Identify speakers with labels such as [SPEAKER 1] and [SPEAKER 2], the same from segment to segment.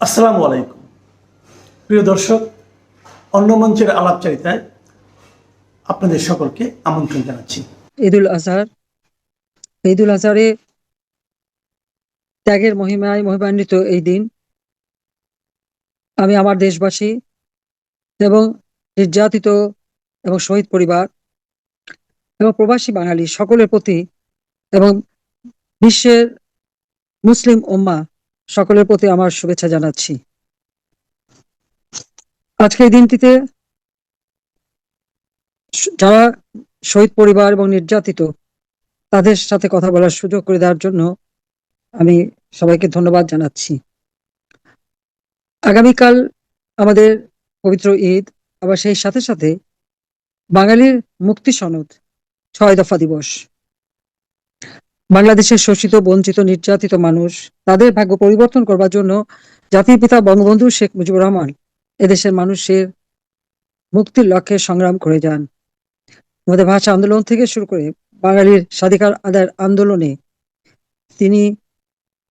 [SPEAKER 1] আসসালামু আলাইকুম। প্রিয় দর্শক, অন্য মঞ্চের আলাপচারিতায় আপনাদের সকলকে আমন্ত্রণ জানাচ্ছি।
[SPEAKER 2] ঈদুল আজহার, ঈদুল আজহারে ত্যাগের মহিমায় মহিমান্বিত এই দিন। আমি আমার দেশবাসী এবং নির্যাতিত এবং শহীদ পরিবার এবং প্রবাসী বাঙালি সকলের প্রতি এবং বিশ্বের মুসলিম উম্মা সকলের প্রতি আমার শুভেচ্ছা জানাচ্ছি। আজকে এই দিনটিতে যারা শহীদ পরিবার এবং নির্যাতিত, তাদের সাথে কথা বলার সুযোগ করে দেওয়ার জন্য আমি সবাইকে ধন্যবাদ জানাচ্ছি। আগামীকাল আমাদের পবিত্র ঈদ, আবার সেই সাথে সাথে বাঙালির মুক্তি সনদ, ছয় দফা দিবস। বাংলাদেশের শোষিত, বঞ্চিত, নির্যাতিত মানুষ, তাদের ভাগ্য পরিবর্তন করবার জন্য জাতির পিতা বঙ্গবন্ধু শেখ মুজিবুর রহমান এদেশের মানুষের মুক্তির লক্ষ্যে সংগ্রাম করে যান। আমাদের ভাষা আন্দোলন থেকে শুরু করে বাঙালির স্বাধিকার আদায়ের আন্দোলনে তিনি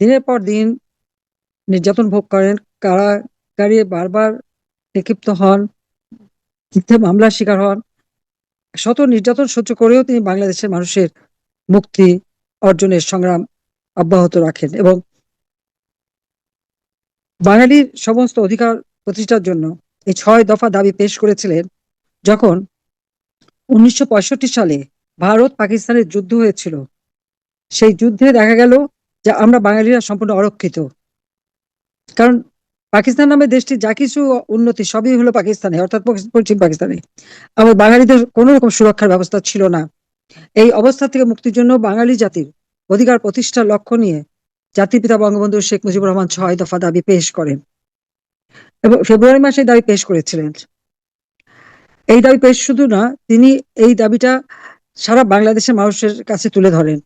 [SPEAKER 2] দিনের পর দিন নির্যাতন ভোগ করেন, কারাগারে বারবার নিক্ষিপ্ত হন মামলার শিকার হন, শত নির্যাতন সহ্য করেও তিনি বাংলাদেশের মানুষের মুক্তি অর্জনের সংগ্রাম অব্যাহত রাখেন এবং বাঙালির সমস্ত অধিকার প্রতিষ্ঠার জন্য এই ছয় দফা দাবি পেশ করেছিলেন যখন উনিশশো পঁয়ষট্টি সালে ভারত পাকিস্তানের যুদ্ধ হয়েছিল। সেই যুদ্ধে দেখা গেল যে আমরা বাঙালিরা সম্পূর্ণ অরক্ষিত। কারণ পাকিস্তান নামে দেশটি যা কিছু উন্নতি সবই হলো পাকিস্তানে, অর্থাৎ পশ্চিম পাকিস্তানে। আমার বাঙালিদের কোনো রকম সুরক্ষার ব্যবস্থা ছিল না। এই অবস্থা থেকে মুক্তির জন্য বাঙালি জাতির অধিকার প্রতিষ্ঠার লক্ষ্য নিয়ে জাতির পিতা বঙ্গবন্ধু শেখ মুজিবুর রহমান ছয় দফা দাবি পেশ করেন এবং ফেব্রুয়ারি মাসে দাবি পেশ করেছিলেন। এই দাবি পেশ শুধু না, তিনি এই দাবিটা সারা বাংলাদেশের মানুষের কাছে তুলে ধরেন।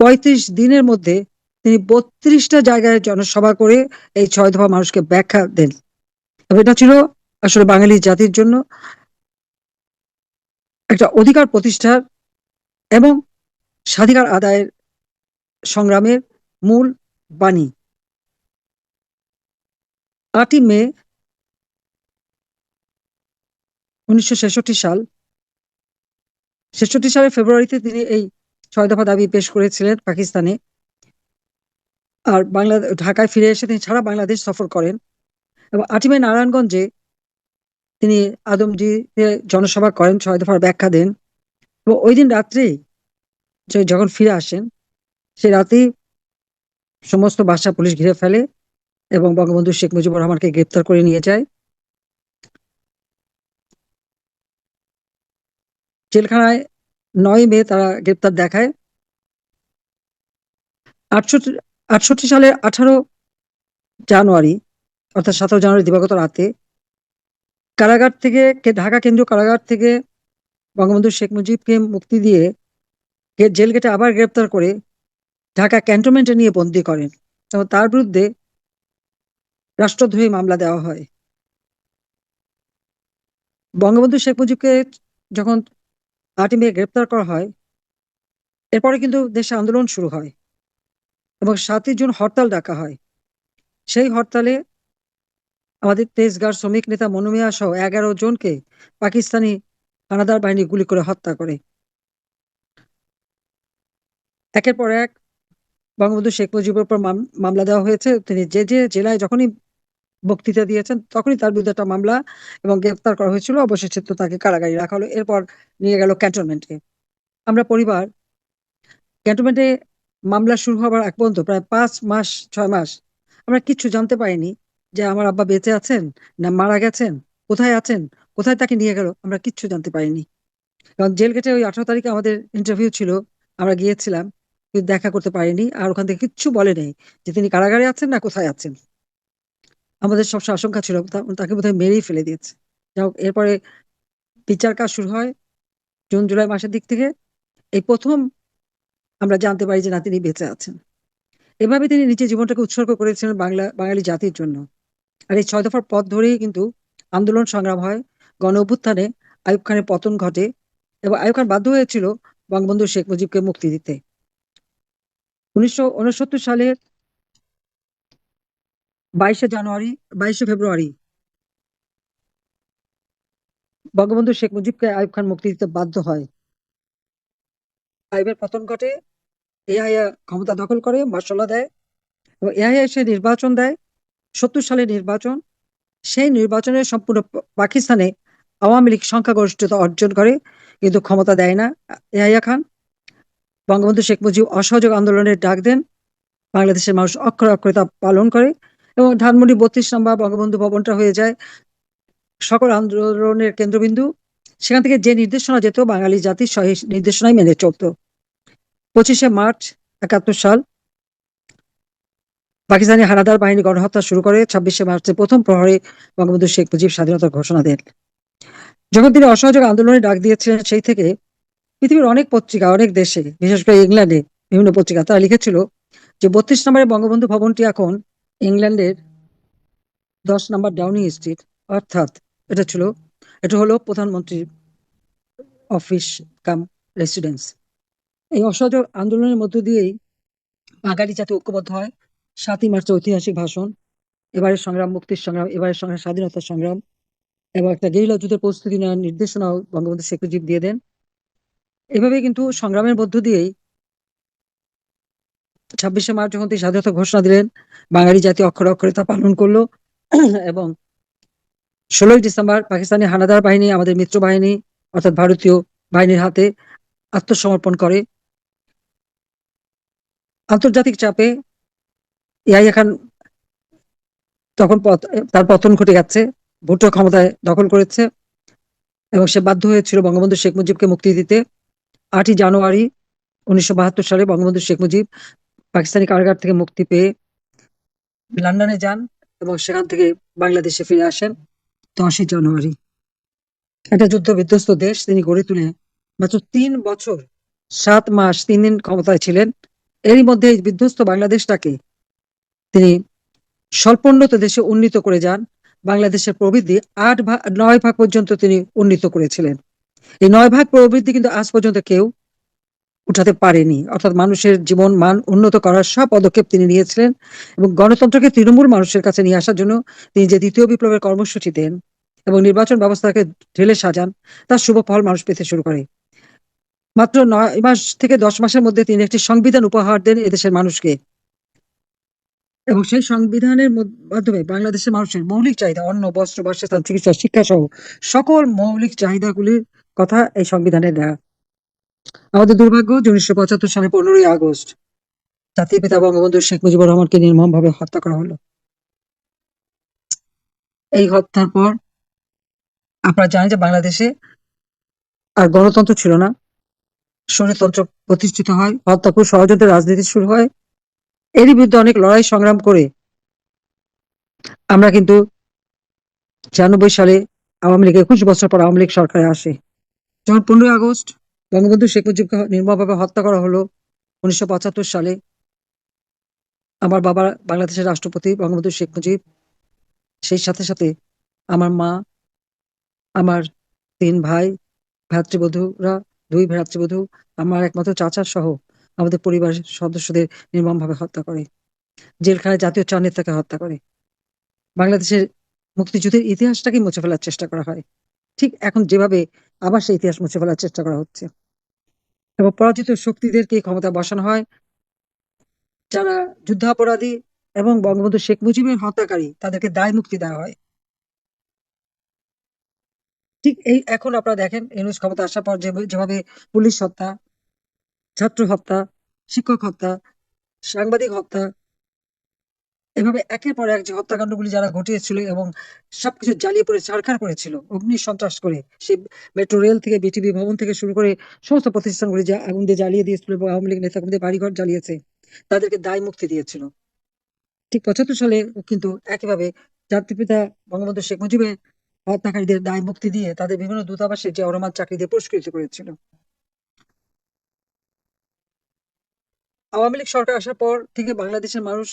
[SPEAKER 2] পঁয়ত্রিশ দিনের মধ্যে তিনি বত্রিশটা জায়গায় জনসভা করে এই ছয় দফা মানুষকে ব্যাখ্যা দেন। এটা ছিল আসলে বাঙালি জাতির জন্য একটা অধিকার প্রতিষ্ঠার এবং স্বাধিকার আদায়ের সংগ্রামের মূল বাণী। আটই মে উনিশশো সাল, ছেষট্টি সালের ফেব্রুয়ারিতে তিনি এই ছয় দফা দাবি পেশ করেছিলেন পাকিস্তানে। আর বাংলা, ঢাকায় ফিরে এসে তিনি সারা বাংলাদেশ সফর করেন। এবং আটই মে নারায়ণগঞ্জে তিনি আদমজিতে জনসভা করেন, ছয় দফার ব্যাখ্যা দেন। ওই দিন রাত্রে যখন ফিরে আসেন সে রাতে সমস্ত বাসা পুলিশ ঘিরে ফেলে এবং বঙ্গবন্ধু শেখ মুজিবুর রহমানকে গ্রেপ্তার করে নিয়ে যায়। জেলখানায় নয় মে তারা গ্রেপ্তার দেখায়। আটষট্টি আটষট্টি সালের আঠারো জানুয়ারি, অর্থাৎ সতেরো জানুয়ারি দিবাগত রাতে কারাগার থেকে ঢাকা কেন্দ্রীয় কারাগার থেকে বঙ্গবন্ধু শেখ মুজিবকে মুক্তি দিয়ে জেল গেটে আবার গ্রেপ্তার করে ঢাকা ক্যান্টনমেন্টে নিয়ে বন্দি করেন। এবং তার বিরুদ্ধে রাষ্ট্রদ্রোহী মামলা দেওয়া হয়। বঙ্গবন্ধু শেখ মুজিবকে যখন আটই মে গ্রেপ্তার করা হয়, এরপরে কিন্তু দেশে আন্দোলন শুরু হয় এবং সাতই জুন হরতাল ডাকা হয়। সেই হরতালে আমাদের তেজগাঁর শ্রমিক নেতা মনুমিয়া সহ এগারো জনকে পাকিস্তানি হানাদার বাহিনী গুলি করে হত্যা করে। একের পর এক বঙ্গবন্ধু শেখ মুজিবের উপর মামলা দেওয়া হয়েছে। তিনি যে যে জেলায় যখনই বক্তৃতা দিয়েছেন, তখনই তার বিরুদ্ধে একটা মামলা এবং গ্রেফতার করা হয়েছিল। অবশেষে তো তাকে কারাগারে রাখা হলো। এরপর নিয়ে গেল ক্যান্টনমেন্টে। আমরা পরিবার, ক্যান্টনমেন্টে মামলা শুরু হবার এক পর্যন্ত প্রায় পাঁচ মাস, ছয় মাস আমরা কিচ্ছু জানতে পারিনি যে আমার আব্বা বেঁচে আছেন না মারা গেছেন। কোথায় আছেন? কোথায় তাকে নিয়ে গেল? আমরা কিচ্ছু জানতে পারিনি। কারণ জেল গেটে ওই আঠারো তারিখে আমাদের ইন্টারভিউ ছিল, আমরা গিয়েছিলাম, কিন্তু দেখা করতে পারিনি, আর ওখান থেকে কিচ্ছু বলে নেই যে তিনি কারাগারে আছেন না কোথায় আছেন। আমাদের সব আশঙ্কা ছিল তাকে বোধহয় মেরেই ফেলে দিয়েছে। যাই হোক, এরপরে বিচার কাজ শুরু হয় জুন, জুলাই মাসের দিক থেকে। এই প্রথম আমরা জানতে পারি যে না, তিনি বেঁচে আছেন। এভাবে তিনি নিজের জীবনটাকে উৎসর্গ করেছিলেন বাংলা বাঙালি জাতির জন্য। আর এই ছয় দফার পথ ধরেই কিন্তু আন্দোলন সংগ্রাম হয় গণ অভ্যুত্থানে আয়ুব খানের পতন ঘটে এবং আয়ুব খান বাধ্য হয়েছিল বঙ্গবন্ধু শেখ মুজিবকে মুক্তি দিতে। উনিশশো উনসত্তর সালের বাইশে জানুয়ারি, বাইশে ফেব্রুয়ারি বঙ্গবন্ধু শেখ মুজিবকে আয়ুব খান মুক্তি দিতে বাধ্য হয়। আইবের পতন ঘটে, এআইএ ক্ষমতা দখল করে, মার্শাল্লাহ দেয় এবং এআইএ সে নির্বাচন দেয়। সত্তর সালে নির্বাচন সেই নির্বাচনে সম্পূর্ণ পাকিস্তানে আওয়ামী লীগ সংখ্যাগরিষ্ঠতা অর্জন করে, কিন্তু ক্ষমতা দেয় না। এআইয়া খান, বঙ্গবন্ধু শেখ মুজিব অসহযোগ আন্দোলনের ডাক দেন। বাংলাদেশের মানুষ অক্ষরে অক্ষরে তা পালন করে এবং ধানমন্ডি বত্রিশ নম্বর বঙ্গবন্ধু ভবনটা হয়ে যায় সকল আন্দোলনের কেন্দ্রবিন্দু। সেখান থেকে যে নির্দেশনা যেত, বাঙালি জাতি সেই নির্দেশনাই মেনে চলত। পঁচিশে মার্চ একাত্তর সাল পাকিস্তানি হানাদার বাহিনী গণহত্যা শুরু করে ছাব্বিশে মার্চের প্রথম প্রহরে বঙ্গবন্ধু শেখ মুজিব স্বাধীনতার ঘোষণা দেন। যখন তিনি অসহযোগ আন্দোলনে ডাক দিয়েছিলেন, সেই থেকে পৃথিবীর অনেক পত্রিকা, অনেক দেশে, বিশেষ করে ইংল্যান্ডে বিভিন্ন পত্রিকা, তারা লিখেছিল যে, বত্রিশ নম্বরে বঙ্গবন্ধু ভবনটি এখন ইংল্যান্ডের দশ নম্বর ডাউনিং স্ট্রিট। অর্থাৎ এটা ছিল, এটা হলো প্রধানমন্ত্রীর অফিস কাম রেসিডেন্স। এই অসহযোগ আন্দোলনের মধ্য দিয়েই বাঙালি জাতি ঐক্যবদ্ধ হয়। সাতই মার্চ ঐতিহাসিক ভাষণ, এবারের সংগ্রাম, মুক্তির সংগ্রাম, এবারের সংগ্রাম স্বাধীনতার সংগ্রাম, এবং একটা গেরিলা যুদ্ধের প্রস্তুতি নেওয়ার নির্দেশনাও বঙ্গবন্ধু শেখ মুজিব দিয়ে দেন। এভাবে কিন্তু সংগ্রামের মধ্য দিয়েই ছাব্বিশে মার্চ যখন তিনি স্বাধীনতা ঘোষণা দিলেন, বাঙালি জাতি অক্ষরে অক্ষরে তা পালন করল, এবং ষোলোই ডিসেম্বর পাকিস্তানি হানাদার বাহিনী, আমাদের মিত্র বাহিনী, অর্থাৎ ভারতীয় বাহিনীর হাতে আত্মসমর্পণ করে। আন্তর্জাতিক চাপে ইয়াহিয়া খান তখন তার পতন ঘটে গেছে ভুট্টো ক্ষমতায় দখল করেছে, এবং সে বাধ্য হয়েছিল বঙ্গবন্ধু শেখ মুজিবকে মুক্তি দিতে। আটই জানুয়ারি উনিশশো বাহাত্তর সালে বঙ্গবন্ধু শেখ মুজিব পাকিস্তানি কারাগার থেকে মুক্তি পেয়ে লন্ডনে যান এবং সেখান থেকে বাংলাদেশে ফিরে আসেন দশই জানুয়ারি। একটা যুদ্ধ বিধ্বস্ত দেশ, তিনি গড়ে তুলে মাত্র তিন বছর, সাত মাস, তিন দিন ক্ষমতায় ছিলেন। এরই মধ্যে এই বিধ্বস্ত বাংলাদেশটাকে তিনি স্বল্পোন্নত দেশে উন্নীত করে যান। বাংলাদেশের প্রবৃদ্ধি আট ভাগ নয় ভাগ পর্যন্ত তিনি উন্নীত করেছিলেন। এই নয় ভাগ প্রবৃদ্ধি কিন্তু আজ পর্যন্ত কেউ উঠাতে পারেনি। অর্থাৎ মানুষের জীবন মান উন্নত করার সব পদক্ষেপ তিনি নিয়েছিলেন এবং গণতন্ত্রকে তৃণমূল মানুষের কাছে নিয়ে আসার জন্য তিনি যে দ্বিতীয় বিপ্লবের কর্মসূচি দেন এবং নির্বাচন ব্যবস্থাকে ঢেলে সাজান, তার শুভ ফল মানুষ পেতে শুরু করে। মাত্র নয় মাস থেকে দশ মাসের মধ্যে তিনি একটি সংবিধান উপহার দেন এদেশের মানুষকে। এবং সেই সংবিধানের মাধ্যমে বাংলাদেশের মানুষের মৌলিক চাহিদা, অন্ন, বস্ত্র, বাসস্থান, চিকিৎসা শিক্ষা সহ সকল মৌলিক চাহিদাগুলির কথা এই সংবিধানে দেয়া। আমাদের দুর্ভাগ্য, উনিশশো পঁচাত্তর সালে পনেরোই আগস্ট জাতির পিতা বঙ্গবন্ধু শেখ মুজিবুর রহমানকে নির্মমভাবে হত্যা করা হলো। এই হত্যার পর আপনারা জানেন যে বাংলাদেশে আর গণতন্ত্র ছিল না। স্বৈরতন্ত্র প্রতিষ্ঠিত হয় হত্যাপুর ষড়যন্ত্রের রাজনীতি শুরু হয়। এরই বিরুদ্ধে অনেক লড়াই সংগ্রাম করে আমরা কিন্তু ছিয়ানব্বই সালে আওয়ামী লীগ একুশ বছর পর আওয়ামী লীগ সরকারে আসে। যখন পনেরোই আগস্ট বঙ্গবন্ধু শেখ মুজিবকে নির্মমভাবে হত্যা করা হলো, উনিশশো পঁচাত্তর সালে আমার বাবা বাংলাদেশের রাষ্ট্রপতি বঙ্গবন্ধু শেখ মুজিব, সেই সাথে সাথে আমার মা, আমার তিন ভাই ভ্রাতৃবধূরা দুই ভ্রাতৃবধূ আমার একমাত্র চাচা সহ আমাদের পরিবারের সদস্যদের নির্মমভাবে হত্যা করে। জেলখানায় জাতীয় চার নেতাকে হত্যা করে। বাংলাদেশের মুক্তিযুদ্ধের ইতিহাসটাকে মুছে ফেলার চেষ্টা করা হয়। ঠিক এখন যেভাবে আবার সেই ইতিহাস মুছে ফেলার চেষ্টা করা হচ্ছে। এবং পরাজিত শক্তিদেরকে ক্ষমতা বসানো হয়। যারা যুদ্ধাপরাধী এবং বঙ্গবন্ধু শেখ মুজিবের হত্যাকারী, তাদেরকে দায় মুক্তি দেওয়া হয়। ঠিক এই এখন আপনারা দেখেন, ইউনুস ক্ষমতা আসার পর যেভাবে পুলিশ হত্যা ছাত্র হত্যা, শিক্ষক হত্যা, সাংবাদিক হত্যা, এভাবে একের পর এক যে হত্যাকাণ্ডগুলি যারা ঘটিয়েছিল এবং সবকিছু জ্বালিয়ে পড়ে, ছারখার করেছিল, অগ্নি সন্ত্রাস করে সে মেট্রো রেল থেকে বিটিভি ভবন থেকে শুরু করে সমস্ত প্রতিষ্ঠানগুলি যা আগুন দিয়ে জ্বালিয়ে দিয়েছিল এবং আওয়ামী লীগ নেতাকর্মীদের বাড়িঘর জ্বালিয়েছে, তাদেরকে দায় মুক্তি দিয়েছিল। ঠিক পঁচাত্তর সালে কিন্তু একইভাবে জাতির পিতা বঙ্গবন্ধু শেখ মুজিবের হত্যাকারীদের দায় মুক্তি দিয়ে তাদের বিভিন্ন দূতাবাসে যে অরমান চাকরি দিয়ে পুরস্কৃত করেছিল। আওয়ামী লীগ সরকার আসার পর থেকে বাংলাদেশের মানুষ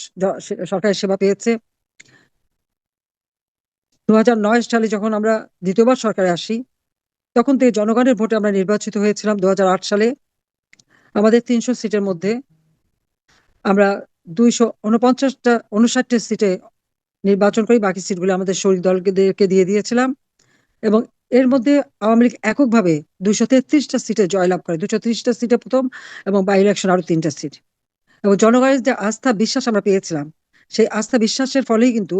[SPEAKER 2] সরকারের সেবা পেয়েছে। দু সালে যখন আমরা দ্বিতীয়বার সরকারে আসি, তখন থেকে জনগণের ভোটে আমরা নির্বাচিত হয়েছিলাম দু হাজার আট সালে। আমাদের তিনশো সিটের মধ্যে আমরা দুইশো উনপঞ্চাশটা, উনষাটটি সিটে নির্বাচন করি, বাকি সিটগুলো আমাদের শরীর দলকে দিয়ে দিয়েছিলাম। এবং এর মধ্যে আওয়ামী লীগ এককভাবে দুইশো তেত্রিশটা সিটে জয়লাভ করে। দুশো ত্রিশটা সিটে প্রথম এবং বাই ইলেকশন আরও তিনটা সিট। এবং জনগণের যে আস্থা বিশ্বাস আমরা পেয়েছিলাম, সেই আস্থা বিশ্বাসের ফলেই কিন্তু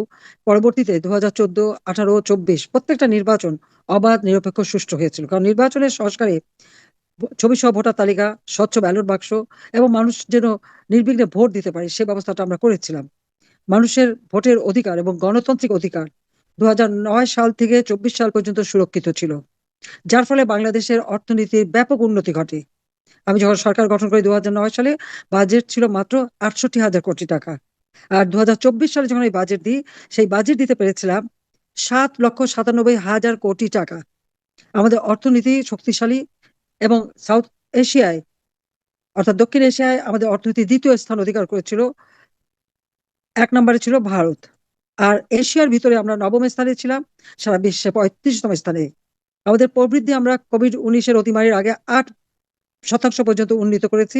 [SPEAKER 2] পরবর্তীতে দু হাজার চোদ্দ, আঠারো, চব্বিশ প্রত্যেকটা নির্বাচন অবাধ, নিরপেক্ষ, সুষ্ঠু হয়েছিল। কারণ নির্বাচনের সংস্কারে ছবি সহ ভোটার তালিকা, স্বচ্ছ ব্যালট বাক্স এবং মানুষ যেন নির্বিঘ্নে ভোট দিতে পারে, সে ব্যবস্থাটা আমরা করেছিলাম। মানুষের ভোটের অধিকার এবং গণতান্ত্রিক অধিকার দু সাল থেকে চব্বিশ সাল পর্যন্ত সুরক্ষিত ছিল, যার ফলে বাংলাদেশের অর্থনীতির ব্যাপক উন্নতি ঘটে। আমি যখন সরকার গঠন করি দু সালে বাজেট ছিল মাত্র আটষট্টি হাজার কোটি টাকা। আর দু হাজার চব্বিশ সালে যখন এই বাজেট দিই, সেই বাজেট দিতে পেরেছিলাম সাত লক্ষ সাতানব্বই হাজার কোটি টাকা। আমাদের অর্থনীতি শক্তিশালী এবং সাউথ এশিয়ায় অর্থাৎ দক্ষিণ এশিয়ায় আমাদের অর্থনীতি দ্বিতীয় স্থান অধিকার করেছিল। এক নম্বরে ছিল ভারত। আর এশিয়ার ভিতরে আমরা নবম স্থানে ছিলাম, সারা বিশ্বে পঁয়ত্রিশতম স্থানে। আমাদের প্রবৃদ্ধি আমরা কোভিড উনিশের অতিমারির আগে আট শতাংশ পর্যন্ত উন্নীত করেছি।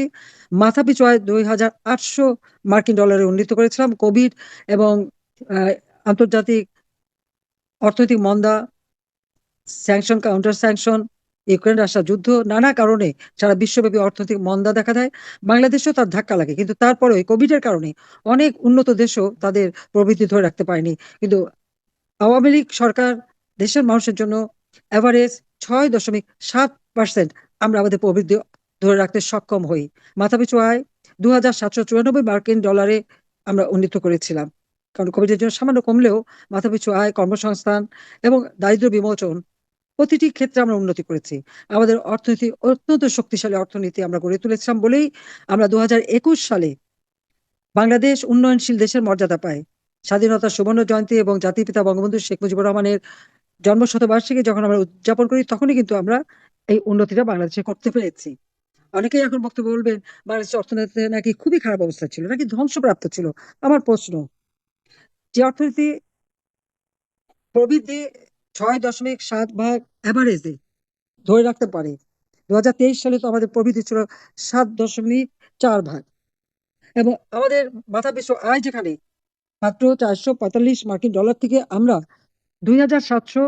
[SPEAKER 2] মাথা পিছু আয় দুই হাজার আটশো মার্কিন ডলারে উন্নীত করেছিলাম। কোভিড এবং আন্তর্জাতিক অর্থনৈতিক মন্দা, sanction, counter sanction Ukraine Russia যুদ্ধ নানা কারণে সারা বিশ্বব্যাপী অর্থনৈতিক মন্দা দেখা দেয়। বাংলাদেশেও তার ধাক্কা লাগে, কিন্তু তারপরে কোভিডের কারণে অনেক উন্নত দেশও তাদের প্রবৃদ্ধি ধরে রাখতে পারেনি। কিন্তু আওয়ামী লীগ সরকার দেশের মানুষের জন্য অ্যাভারেজ ছয় দশমিক সাত পার্সেন্ট আমরা আমাদের প্রবৃদ্ধি ধরে রাখতে সক্ষম হই। মাথাপিছু আয় দু হাজার সাতশো চুরানব্বই মার্কিন ডলারে আমরা উন্নীত করেছিলাম। কারণ কোভিডের জন্য সামান্য কমলেও মাথাপিছু আয় কর্মসংস্থান এবং দারিদ্র বিমোচন প্রতিটি ক্ষেত্রে আমরা উন্নতি করেছি। আমাদের অর্থনীতি, অত্যন্ত শক্তিশালী অর্থনীতি আমরা গড়ে তুলেছিলাম বলেই আমরা দু সালে বাংলাদেশ উন্নয়নশীল দেশের মর্যাদা পায়। স্বাধীনতার সুবর্ণ জয়ন্তী এবং জাতির পিতা বঙ্গবন্ধু শেখ মুজিবুর রহমানের জন্ম শতবার্ষিকী যখন আমরা উদযাপন করি, তখনই কিন্তু আমরা এই উন্নতিটা বাংলাদেশে করতে পেরেছি। অনেকেই এখন বক্তব্য বলবেন বাংলাদেশের অর্থনীতি নাকি খুবই খারাপ অবস্থা ছিল, নাকি ধ্বংসপ্রাপ্ত ছিল? আমার প্রশ্ন, যে অর্থনীতি প্রবৃদ্ধি ছয় দশমিক সাত ভাগ অ্যাভারেজে ধরে রাখতে পারে। দু সালে তো আমাদের প্রবৃদ্ধি ছিল সাত দশমিক চার ভাগ। এবং আমাদের মাথা পিছু আয় যেখানে, মাত্র চারশো পঁয়তাল্লিশ মার্কিন ডলার থেকে আমরা দুই হাজার সাতশো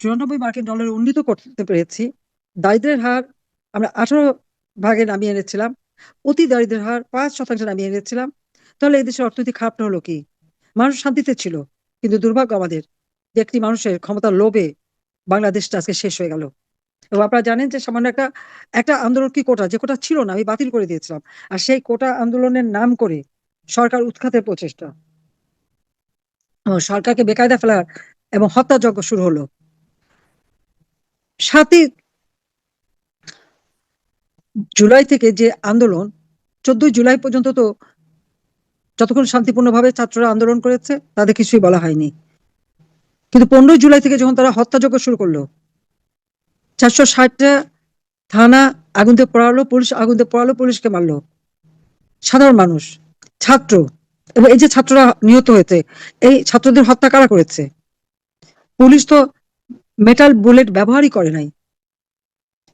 [SPEAKER 2] চুরানব্বই মার্কিন ডলার উন্নীত করতে পেরেছি। দারিদ্রের হার আমরা আঠারো ভাগে নামিয়ে এনেছিলাম। অতি দারিদ্রের হার পাঁচ শতাংশ নামিয়ে এনেছিলাম। তাহলে এই দেশের অর্থনীতি খারাপ হলো কি? মানুষ শান্তিতে ছিল। কিন্তু দুর্ভাগ্য আমাদের যে একটি মানুষের ক্ষমতার লোভে বাংলাদেশটা আজকে শেষ হয়ে গেল। এবং আপনারা জানেন যে সামান্য একটা একটা আন্দোলন কি কোটা? যে কোটা ছিল না, আমি বাতিল করে দিয়েছিলাম। আর সেই কোটা আন্দোলনের নাম করে সরকার উৎখাতের প্রচেষ্টা। সরকারকে বেকায়দা ফেলার এবং হত্যাযজ্ঞ শুরু হলো। সাতই জুলাই থেকে যে আন্দোলন, চোদ্দই জুলাই পর্যন্ত তো যতক্ষণ শান্তিপূর্ণভাবে ছাত্ররা আন্দোলন করেছে, তাদের কিছুই বলা হয়নি। কিন্তু পনেরোই জুলাই থেকে যখন তারা হত্যাযজ্ঞ শুরু করল, চারশো ষাটটা থানা আগুন দিয়ে পড়ালো, পুলিশ আগুন দিয়ে পড়ালো, পুলিশকে মারলো। সাধারণ মানুষ, ছাত্র, এবং এই যে ছাত্ররা নিহত হয়েছে, এই ছাত্রদের হত্যা কারা করেছে? পুলিশ তো মেটাল বুলেট ব্যবহারই করে নাই।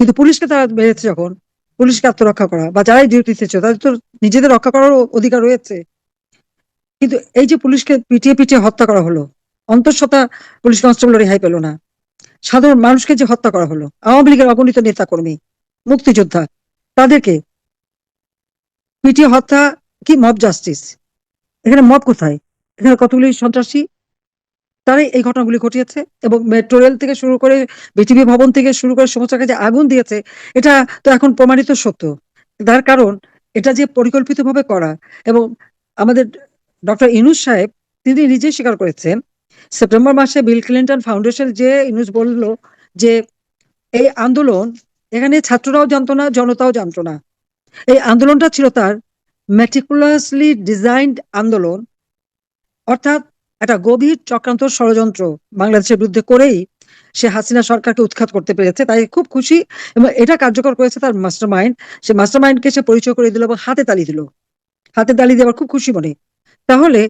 [SPEAKER 2] কিন্তু পুলিশকে তারা বেড়েছে যখন, পুলিশকে আত্মরক্ষা করা, বা যারাই ডিউটিতে ছিল, তাদের তো নিজেদের রক্ষা করারও অধিকার রয়েছে। কিন্তু এই যে পুলিশকে পিটিয়ে পিটিয়ে হত্যা করা হলো, অন্তঃসত্ত্বা পুলিশ কনস্টেবল রেহাই পেল না। সাধারণ মানুষকে যে হত্যা করা হলো, আওয়ামী লীগের অগণিত নেতা কর্মী মুক্তিযোদ্ধা, তাদেরকে পিটিয়ে হত্যা কি মব জাস্টিস এখানে মব কোথায়? এখানে কতগুলি সন্ত্রাসী? তারাই এই ঘটনাগুলি ঘটিয়েছে এবং মেট্রো রেল থেকে শুরু করে বিটিভি ভবন থেকে শুরু করে সমস্ত কাজে আগুন দিয়েছে, এটা তো এখন প্রমাণিত সত্য। তার কারণ, এটা যে পরিকল্পিতভাবে করা এবং আমাদের ডক্টর ইনুস সাহেব, তিনি নিজেই স্বীকার করেছেন, সেপ্টেম্বর মাসে বিল ক্লিন্টন ফাউন্ডেশন যে ইনুস বলল যে এই আন্দোলন, এখানে ছাত্ররাও জানতো না, জনতাও জানতো না। এই আন্দোলনটা ছিল তার ম্যাটিকুলাসলি ডিজাইনড আন্দোলন, অর্থাৎ একটা গভীর চক্রান্ত ষড়যন্ত্র বাংলাদেশের বিরুদ্ধে করেই সে হাসিনা সরকারকে উৎখাত করতে পেরেছে। তাই খুব খুশি এবং এটা কার্যকর করেছে তার মাস্টার মাইন্ড সে মাস্টার মাইন্ডকে সে পরিচয় করে দিল এবং হাতে তালি দিল। হাতে তালি দিয়ে খুব খুশি মনে। তাহলে